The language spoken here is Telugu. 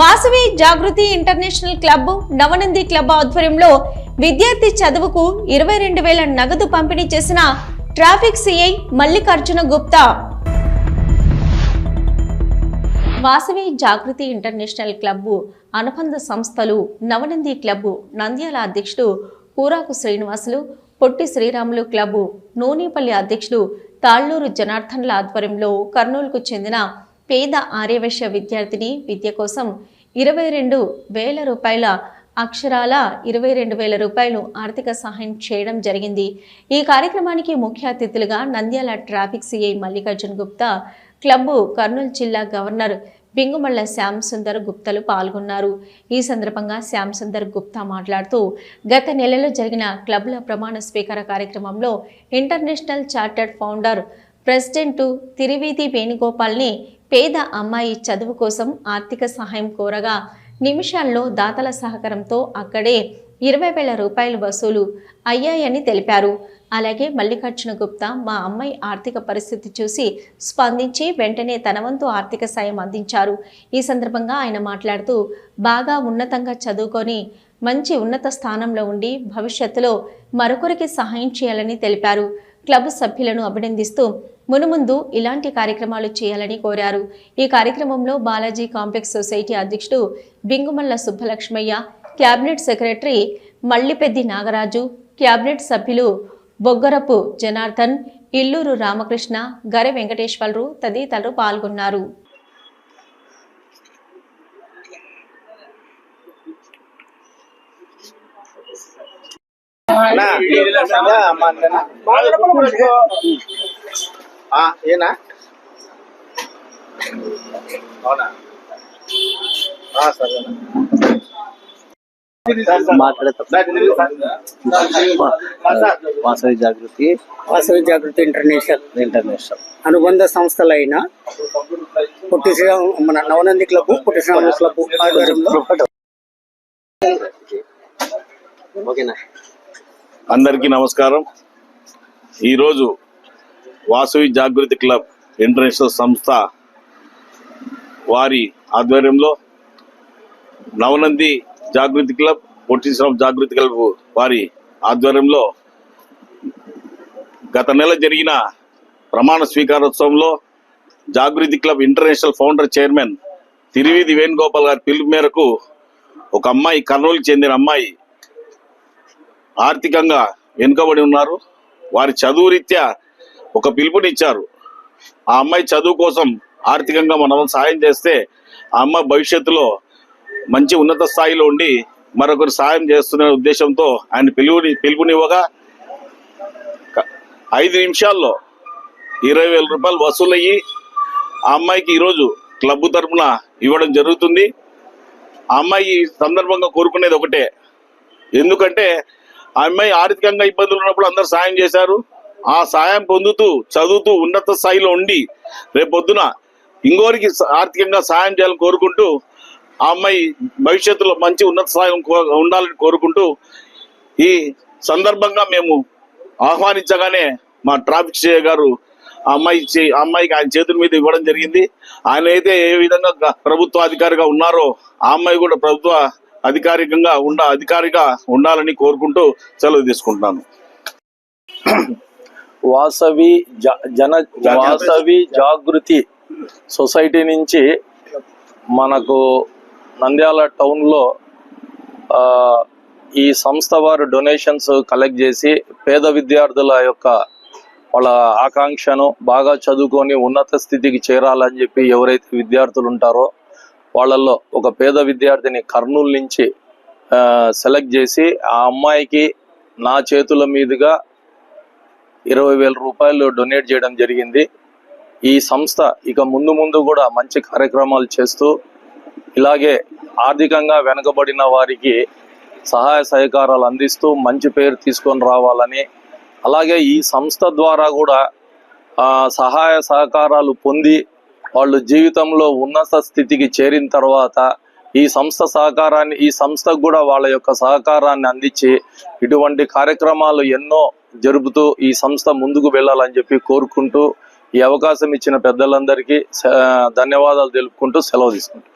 Vasavi Jagruti international club Navanandi club ఆధ్వర్యంలో విద్యార్థి చదువుకు ఇరవై రెండు వేల నగదు పంపిణీ చేసిన traffic CI Mallikarjuna Gupta. Vasavi Jagruti international club అనుబంధ సంస్థలు నవనంది క్లబ్బు నంద్యాల అధ్యక్షుడు కూరాకు శ్రీనివాసులు పొట్టి శ్రీరాములు క్లబ్బు నూనిపల్లి అధ్యక్షుడు తాళ్ళూరు జనార్దన్ల ఆధ్వర్యంలో కర్నూలుకు చెందిన పేద ఆర్యవైశ్య విద్యార్థిని విద్య కోసం ఇరవై రెండు వేల రూపాయల అక్షరాల ఇరవై రెండు వేల రూపాయలు ఆర్థిక సహాయం చేయడం జరిగింది. ఈ కార్యక్రమానికి ముఖ్య అతిథులుగా Nandyal traffic CI Mallikarjun Gupta club Kurnool జిల్లా గవర్నర్ బింగుమల్ల శ్యామ్ సుందర్ గుప్తలు పాల్గొన్నారు. ఈ సందర్భంగా శ్యామ్ సుందర్ గుప్తా మాట్లాడుతూ గత నెలలో జరిగిన క్లబ్ల ప్రమాణ స్వీకార కార్యక్రమంలో international chartered founder president Tiriveedhi వేణుగోపాల్ని పేద అమ్మాయి చదువు కోసం ఆర్థిక సహాయం కోరగా నిమిషాల్లో దాతల సహకారంతో అక్కడే ఇరవై వేల రూపాయలు వసూలు అయ్యాయని తెలిపారు. అలాగే మల్లికార్జున గుప్తా మా అమ్మాయి ఆర్థిక పరిస్థితి చూసి స్పందించి వెంటనే తన వంతు ఆర్థిక సాయం అందించారు. ఈ సందర్భంగా ఆయన మాట్లాడుతూ బాగా ఉన్నతంగా చదువుకొని మంచి ఉన్నత స్థానంలో ఉండి భవిష్యత్తులో మరొకరికి సహాయం చేయాలని తెలిపారు. క్లబ్ సభ్యులను అభినందిస్తూ మునుముందు ఇలాంటి కార్యక్రమాలు చేయాలని కోరారు. ఈ కార్యక్రమంలో బాలాజీ కాంప్లెక్స్ సొసైటీ అధ్యక్షుడు Bingumalla Subbalakshmaiah cabinet secretary Mallipeddi Nagaraju cabinet సభ్యులు బొగ్గరపు జనార్దన్ ఇల్లూరు రామకృష్ణ గరె వెంకటేశ్వరరావు తదితరులు పాల్గొన్నారు. అన్నా, ఏనా? అవునా? ఆ, సరే. వాసవి జాగృతి. వాసవి జాగృతి ఇంటర్నేషనల్. ఇంటర్నేషనల్. అనుబంధ సంస్థలైన పొట్టి శ్రీరామ్ మన నవనంది క్లబ్ పొట్టి క్లబ్ ఆధ్వర్యంలో. ఓకేనా? అందరికీ నమస్కారం. ఈరోజు వాసవి జాగృతి క్లబ్ ఇంటర్నేషనల్ సంస్థ వారి ఆధ్వర్యంలో నవనంది జాగృతి క్లబ్ పొట్టిశ్రామ్ జాగృతి క్లబ్ వారి ఆధ్వర్యంలో గత నెల జరిగిన ప్రమాణ స్వీకారోత్సవంలో Jagruthi club international founder chairman Thiruveedhi Venugopal గారి పిలుపు మేరకు ఒక అమ్మాయి కర్నూలుకి చెందిన అమ్మాయి ఆర్థికంగా వెనుకబడి ఉన్నారు. వారి చదువు రీత్యా ఒక పిలుపునిచ్చారు ఆ అమ్మాయి చదువు కోసం ఆర్థికంగా మనం సాయం చేస్తే ఆ అమ్మాయి భవిష్యత్తులో మంచి ఉన్నత స్థాయిలో ఉండి మరొకరు సాయం చేస్తున్న ఉద్దేశంతో ఆయన పిలువుని పిలుపునివ్వగా ఐదు నిమిషాల్లో ఇరవై వేల రూపాయలు వసూలయ్యి ఆ అమ్మాయికి ఈరోజు క్లబ్ తరఫున ఇవ్వడం జరుగుతుంది. ఆ అమ్మాయి ఈ సందర్భంగా కోరుకునేది ఒకటే. ఎందుకంటే ఆ అమ్మాయి ఆర్థికంగా ఇబ్బందులు ఉన్నప్పుడు అందరు సాయం చేశారు. ఆ సాయం పొందుతూ చదువుతూ ఉన్నత స్థాయిలో ఉండి రేపొద్దున ఇంకోరికి ఆర్థికంగా సాయం చేయాలని కోరుకుంటూ ఆ అమ్మాయి భవిష్యత్తులో మంచి ఉన్నత స్థాయిలో కో- ఉండాలని కోరుకుంటూ ఈ సందర్భంగా మేము ఆహ్వానించగానే మా ట్రాఫిక్ సిఐ గారు ఆ అమ్మాయి చే- ఆ అమ్మాయికి ఆయన చేతుల మీద ఇవ్వడం జరిగింది. ఆయన అయితే ఏ విధంగా ప్రభుత్వ అధికారిగా ఉన్నారో ఆ అమ్మాయి కూడా ప్రభుత్వ అధికారికంగా ఉండ అధికారిగా ఉండాలని కోరుకుంటూ సెలవు తీసుకుంటున్నాను. వాసవి జన వాసవి జాగృతి సొసైటీ నుంచి మనకు నంద్యాల టౌన్లో ఈ సంస్థ వారు డొనేషన్స్ కలెక్ట్ చేసి పేద విద్యార్థుల యొక్క వాళ్ళ ఆకాంక్షను బాగా చదువుకొని ఉన్నత స్థితికి చేరాలని చెప్పి ఎవరైతే విద్యార్థులు ఉంటారో వాళ్ళల్లో ఒక పేద విద్యార్థిని కర్నూలు నుంచి సెలెక్ట్ చేసి ఆ అమ్మాయికి నా చేతుల మీదుగా ఇరవై వేల రూపాయలు డొనేట్ చేయడం జరిగింది. ఈ సంస్థ ఇక ముందు ముందు కూడా మంచి కార్యక్రమాలు చేస్తూ ఇలాగే ఆర్థికంగా వెనుకబడిన వారికి సహాయ సహకారాలు అందిస్తూ మంచి పేరు తీసుకొని రావాలని అలాగే ఈ సంస్థ ద్వారా కూడా సహాయ సహకారాలు పొంది వాళ్ళు జీవితంలో ఉన్నత స్థితికి చేరిన తర్వాత ఈ సంస్థ సహకారాన్ని ఈ సంస్థకు కూడా వాళ్ళ యొక్క సహకారాన్ని అందించి ఇటువంటి కార్యక్రమాలు ఎన్నో జరుపుతూ ఈ సంస్థ ముందుకు వెళ్ళాలని చెప్పి కోరుకుంటూ ఈ అవకాశం ఇచ్చిన పెద్దలందరికీ ధన్యవాదాలు తెలుపుకుంటూ సెలవు తీసుకుంటాం